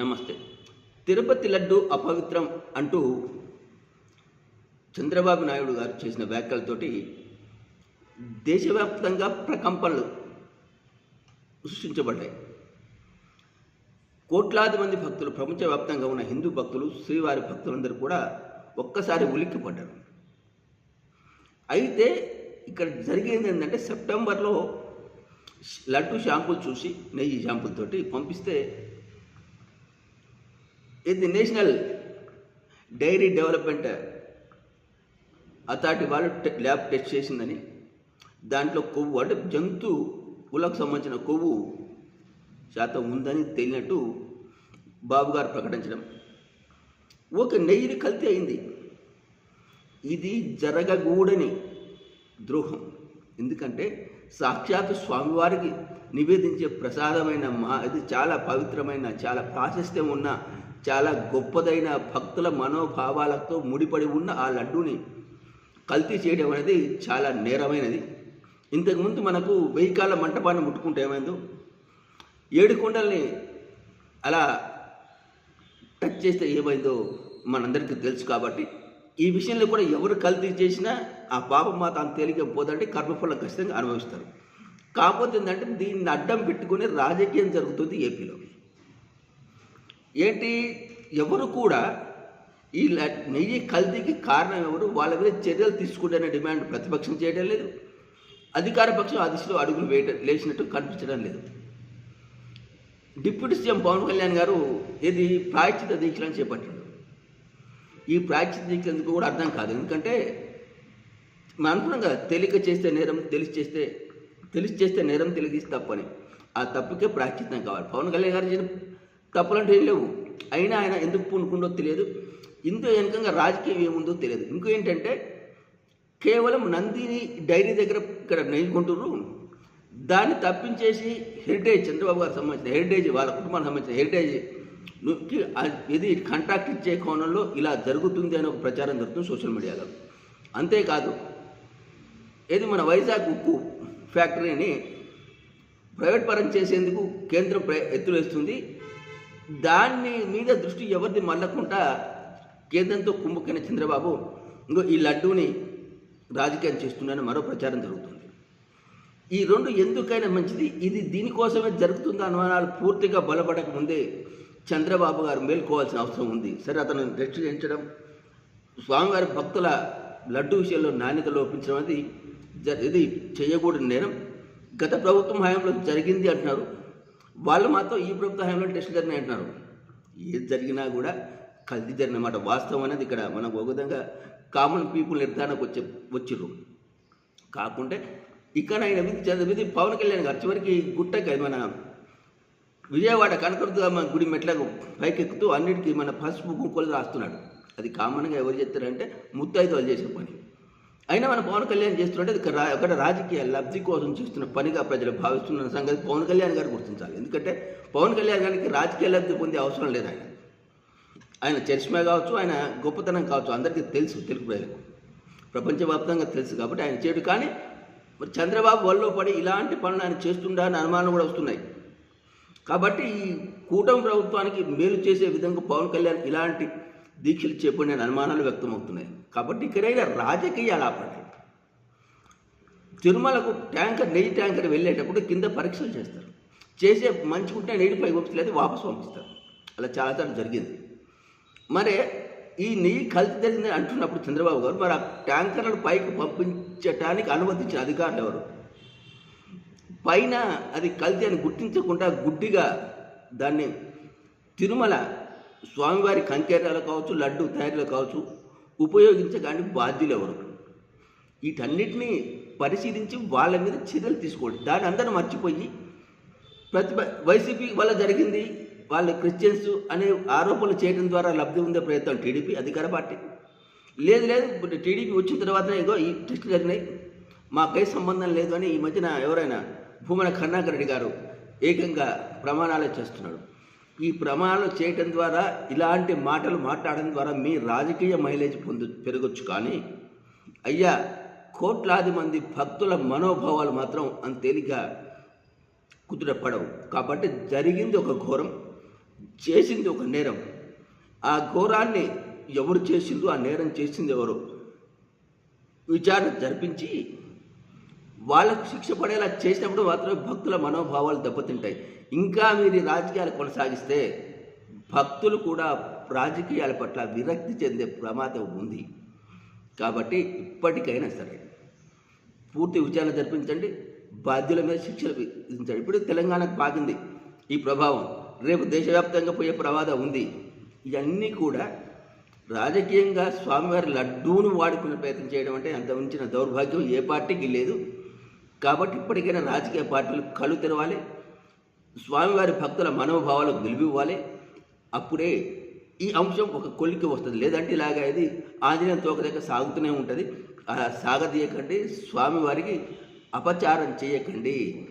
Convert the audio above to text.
నమస్తే. తిరుపతి లడ్డు అపవిత్రం అంటూ చంద్రబాబు నాయుడు గారు చేసిన వ్యాఖ్యలతోటి దేశవ్యాప్తంగా ప్రకంపనలు సృష్టించబడ్డాయి. కోట్లాది మంది భక్తులు ప్రపంచవ్యాప్తంగా ఉన్న హిందూ భక్తులు శ్రీవారి భక్తులందరూ కూడా ఒక్కసారి ఉలిక్కిపడ్డారు. అయితే ఇక్కడ జరిగింది ఏంటంటే సెప్టెంబర్లో లడ్డు షాంపులు చూసి నెయ్యి షాంపూల్ తోటి పంపిస్తే ఇది నేషనల్ డైరీ డెవలప్మెంట్ అథారిటీ వాళ్ళు ల్యాబ్ టెస్ట్ చేసిందని. దాంట్లో కొవ్వు అంటే జంతువులకు సంబంధించిన కొవ్వు శాతం ఉందని తేలినట్టు బాబు గారు ప్రకటించడం. ఒక నెయ్యిని కల్తీ అయింది. ఇది జరగకూడని ద్రోహం. ఎందుకంటే సాక్షాత్ స్వామివారికి నివేదించే ప్రసాదమైన మా ఇది చాలా పవిత్రమైన చాలా ప్రాశస్త్యం ఉన్న చాలా గొప్పదైన భక్తుల మనోభావాలతో ముడిపడి ఉన్న ఆ లడ్డూని కల్తీ చేయడం అనేది చాలా నేరమైనది. ఇంతకుముందు మనకు వెయ్యి మంటపాన్ని ముట్టుకుంటే ఏమైందో? ఏడు కొండల్ని అలా టచ్ చేస్తే ఏమైందో మనందరికీ తెలుసు కాబట్టి ఈ విషయంలో కూడా ఎవరు కల్తీ చేసినా ఆ పాపం మా అంత తేలిక పోదంటే కర్మఫలం ఖచ్చితంగా అనుభవిస్తారు. కాకపోతే ఏంటంటే దీన్ని అడ్డం పెట్టుకుని రాజకీయం జరుగుతుంది ఏపీలో. ఏంటి? ఎవరు కూడా ఈ నెయ్యి కల్తీకి కారణం ఎవరు? వాళ్ళ మీద చర్యలు తీసుకుంటేనే డిమాండ్. ప్రతిపక్షం చేయడం లేదు. అధికార పక్షం ఆ దిశలో అడుగులు వేయటం లేచినట్టు కనిపించడం లేదు. డిప్యూటీ సీఎం పవన్ కళ్యాణ్ గారు ఇది ప్రాయశ్చిత దీక్షలను చేపట్టాడు. ఈ ప్రాయశ్చిత దీక్ష ఎందుకు కూడా అర్థం కాదు. ఎందుకంటే మనం అనుకున్నాం కదా తెలియక చేస్తే నేరం తెలిసి చేస్తే తెలిసి చేస్తే నేరం తెలియజేసి తప్పని. ఆ తప్పుకే ప్రాయశ్చిత్తం కావాలి. పవన్ కళ్యాణ్ గారు చేసిన తప్పులంటే ఏం లేవు. అయినా ఆయన ఎందుకు పూనుకుండో తెలియదు. ఇందులో వెనకంగా రాజకీయం ఏముందో తెలియదు. ఇంకో ఏంటంటే కేవలం నందిని డైరీ దగ్గర ఇక్కడ నెయ్యకుంటున్నారు దాన్ని తప్పించేసి హెరిటేజ్ చంద్రబాబు గారికి సంబంధించిన హెరిటేజ్ వాళ్ళ కుటుంబానికి సంబంధించిన హెరిటేజ్ ఇది కాంట్రాక్ట్ ఇచ్చే కోణంలో ఇలా జరుగుతుంది అనే ఒక ప్రచారం జరుగుతుంది సోషల్ మీడియాలో. అంతేకాదు ఇది మన వైజాగ్ ఉక్కు ఫ్యాక్టరీని ప్రైవేట్ పరం చేసేందుకు కేంద్రం ప్ర ఎత్తులు దాన్ని మీద దృష్టి ఎవరిది మళ్ళకుండా కేంద్రంతో కుంభకైన చంద్రబాబు ఇంకో ఈ లడ్డూని రాజకీయం చేస్తున్నారని మరో ప్రచారం జరుగుతుంది. ఈ రెండు ఎందుకైనా మంచిది? ఇది దీనికోసమే జరుగుతుంది అనుమానాలు పూర్తిగా బలపడక ముందే చంద్రబాబు గారు మేల్కోవాల్సిన అవసరం ఉంది. సరే అతను రెస్ట్ చేయించడం స్వామివారి భక్తుల లడ్డు విషయంలో నాణ్యత లోపించడం అనేది జ- ఇది చేయకూడని నేరం. గత ప్రభుత్వం హయాంలో జరిగింది అంటున్నారు. వాళ్ళు మాత్రం ఈ ప్రభుత్వ హయాంలో టెస్ట్ జరిగినాయి అంటున్నారు ఏది జరిగినా కూడా కల్తీ జరిగినమాట. వాస్తవం అనేది ఇక్కడ మనకు ఒక విధంగా కామన్ పీపుల్ నిర్ధారణకు వచ్చే వచ్చిర్రు. కాకుంటే ఇక్కడ ఆయన విధి చంద్ర విధి పవన్ కళ్యాణ్ గారు చివరికి గుట్టకి మన విజయవాడ కనకదుర్గమ్మ గుడి మెట్లకు పైకెక్కుతూ అన్నిటికీ మన పసుపు కుంకులు రాస్తున్నాడు. అది కామన్గా ఎవరు చెప్తారంటే ముత్తైదు వాళ్ళు చేసే పని. అయినా మన పవన్ కళ్యాణ్ చేస్తుంటే అది ఒక రాజకీయ లబ్ధి కోసం చేస్తున్న పనిగా ప్రజలు భావిస్తున్న సంగతి పవన్ కళ్యాణ్ గారు గుర్తించాలి. ఎందుకంటే పవన్ కళ్యాణ్ గారికి రాజకీయ లబ్ధి పొందే అవసరం లేదు ఆయన. ఆయన చరిష్మా కావచ్చు ఆయన గొప్పతనం కావచ్చు అందరికీ తెలుసు తెలుగు ప్రజలకు. ప్రపంచవ్యాప్తంగా తెలుసు కాబట్టి ఆయన చేయడు కానీ మరి చంద్రబాబు వల్ల పడి ఇలాంటి పనులు ఆయన చేస్తుండా అని అనుమానాలు కూడా వస్తున్నాయి. కాబట్టి ఈ కూటమి ప్రభుత్వానికి మేలు చేసే విధంగా పవన్ కళ్యాణ్ ఇలాంటి దీక్షలు చేపడిన అనుమానాలు వ్యక్తమవుతున్నాయి. కాబట్టి ఇక్కడైనా రాజకీయాలు ఆపండి తిరుమలకు ట్యాంకర్ నెయ్యి ట్యాంకర్ వెళ్ళేటప్పుడు కింద పరీక్షలు చేస్తారు. చేసే మంచుకుంటే నెయ్యి పైకి పంపిస్తలేదు వాపసు పంపిస్తారు. అలా చాలాసార్లు జరిగింది. మరి ఈ నెయ్యి కల్తీ జరిగింది అంటున్నప్పుడు చంద్రబాబు గారు మరి ఆ ట్యాంకర్లను పైకి పంపించటానికి అనుమతించిన అధికారులు ఎవరు? పైన అది కల్తీ అని గుర్తించకుండా గుడ్డిగా దాన్ని తిరుమల స్వామివారి కంకేరాలు కావచ్చు లడ్డు తయారీలు కావచ్చు ఉపయోగించడానికి బాధ్యులు ఎవరు వీటన్నిటినీ పరిశీలించి వాళ్ళ మీద చర్యలు తీసుకోండి. దాన్ని అందరూ మర్చిపోయి ప్రతిభ వైసీపీ వల్ల జరిగింది వాళ్ళు క్రిస్టియన్స్ అనే ఆరోపణలు చేయడం ద్వారా లబ్ధి ఉండే ప్రయత్నం టీడీపీ అధికార పార్టీ. లేదు లేదు ఇప్పుడు టీడీపీ వచ్చిన తర్వాత ఇగో ఈ టెస్టులు జరిగినాయి. మాకై సంబంధం లేదు అని ఈ మధ్యన ఎవరైనా భూమన కరుణాకర్ రెడ్డి గారు ఏకంగా ప్రమాణాలు చేస్తున్నాడు ఈ ప్రమాణాలు చేయటం ద్వారా ఇలాంటి మాటలు మాట్లాడడం ద్వారా మీ రాజకీయ మైలేజ్ పొందు పెరగచ్చు కానీ అయ్యా కోట్లాది మంది భక్తుల మనోభావాలు మాత్రం అంత తేలిగ్గా కుదురపడవు కాబట్టి జరిగింది ఒక ఘోరం చేసింది ఒక నేరం. ఆ ఘోరాన్ని ఎవరు చేసిందో ఆ నేరం చేసింది ఎవరు? విచారణ జరిపించి వాళ్ళకు శిక్ష పడేలా చేసినప్పుడు మాత్రమే భక్తుల మనోభావాలు దెబ్బతింటాయి. ఇంకా మీరు రాజకీయాలు కొనసాగిస్తే భక్తులు కూడా రాజకీయాల పట్ల విరక్తి చెందే ప్రమాదం ఉంది. కాబట్టి ఇప్పటికైనా సరే పూర్తి విచారణ జరిపించండి. బాధ్యుల మీద శిక్షలు విధించండి. ఇప్పుడు తెలంగాణకు బాగింది ఈ ప్రభావం. రేపు దేశవ్యాప్తంగా పోయే ప్రమాదం ఉంది. ఇవన్నీ కూడా రాజకీయంగా స్వామివారి లడ్డూను వాడుకునే ప్రయత్నం చేయడం అంటే అంత ఉంచిన దౌర్భాగ్యం ఏ పార్టీకి లేదు. కాబట్టి ఇప్పటికైనా రాజకీయ పార్టీలు కళ్ళు తెరవాలి. స్వామివారి భక్తుల మనోభావాలకు గెలిపివ్వాలి అప్పుడే ఈ అంశం ఒక కొలికి వస్తుంది. లేదంటే ఇలాగా ఇది ఆంజనేయం తోక దగ్గర సాగుతూనే ఉంటుంది. అలా సాగదీయకండి. స్వామివారికి అపచారం చేయకండి.